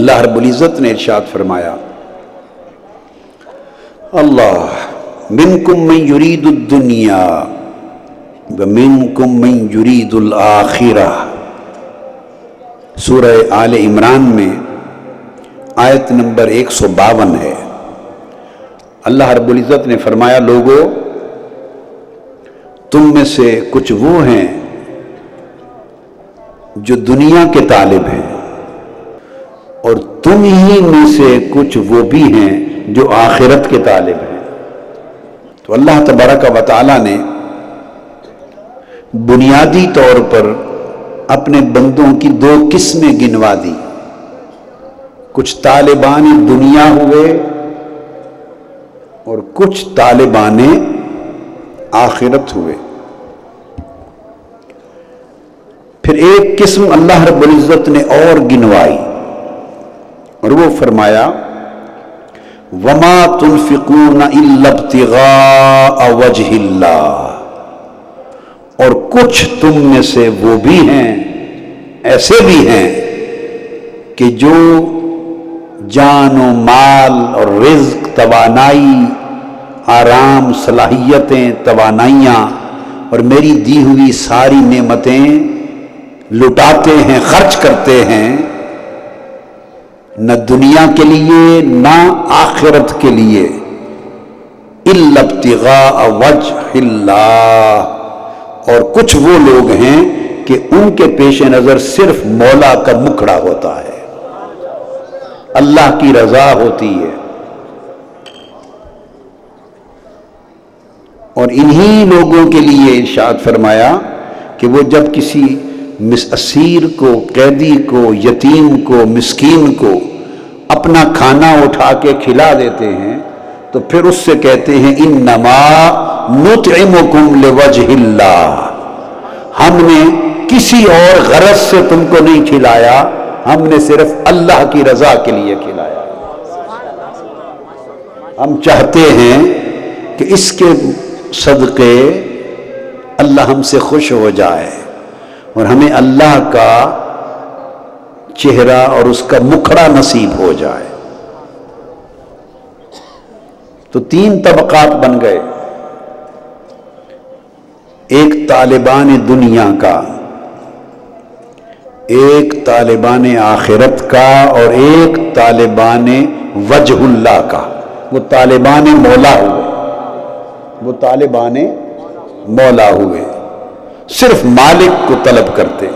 اللہ رب العزت نے ارشاد فرمایا، اللہ منکم من یرید الدنیا ومنکم من یرید الآخرہ سورہ آل عمران میں آیت نمبر ایک سو باون ہے۔ اللہ رب العزت نے فرمایا، لوگو، تم میں سے کچھ وہ ہیں جو دنیا کے طالب ہیں۔ اور تم ہی میں سے کچھ وہ بھی ہیں جو آخرت کے طالب ہیں۔ تو اللہ تبارک و تعالیٰ نے بنیادی طور پر اپنے بندوں کی دو قسمیں گنوا دی۔ کچھ طالبان دنیا ہوئے اور کچھ طالبان آخرت ہوئے۔ پھر ایک قسم اللہ رب العزت نے اور گنوائی۔ اور وہ فرمایا، وما تنفقون الا ابتغاء وجہ اللہ اور کچھ تم میں سے وہ بھی ہیں، ایسے بھی ہیں کہ جو جان و مال اور رزق، توانائی، آرام، صلاحیتیں، توانائیاں اور میری دی ہوئی ساری نعمتیں لٹاتے ہیں، خرچ کرتے ہیں نہ دنیا کے لیے، نہ آخرت کے لیے۔ البتغاء وجہ اللہ اور کچھ وہ لوگ ہیں کہ ان کے پیش نظر صرف مولا کا مکھڑا ہوتا ہے۔ اللہ کی رضا ہوتی ہے۔ اور انہی لوگوں کے لیے ارشاد فرمایا کہ وہ جب کسی اسیر کو، قیدی کو، یتیم کو، مسکین کو اپنا کھانا اٹھا کے کھلا دیتے ہیں، تو پھر اس سے کہتے ہیں ان نما نطعمکم لوجہ اللہ۔ ہم نے کسی اور غرض سے تم کو نہیں کھلایا، ہم نے صرف اللہ کی رضا کے لیے کھلایا۔ ہم چاہتے ہیں کہ اس کے صدقے اللہ ہم سے خوش ہو جائے، اور ہمیں اللہ کا چہرہ اور اس کا مکھڑا نصیب ہو جائے۔ تو تین طبقات بن گئے۔ ایک طالبان دنیا کا، ایک طالبان آخرت کا اور ایک طالبان وجہ اللہ کا۔ وہ طالبان مولا ہوئے۔ وہ طالبان مولا ہوئے۔ صرف مالک کو طلب کرتے۔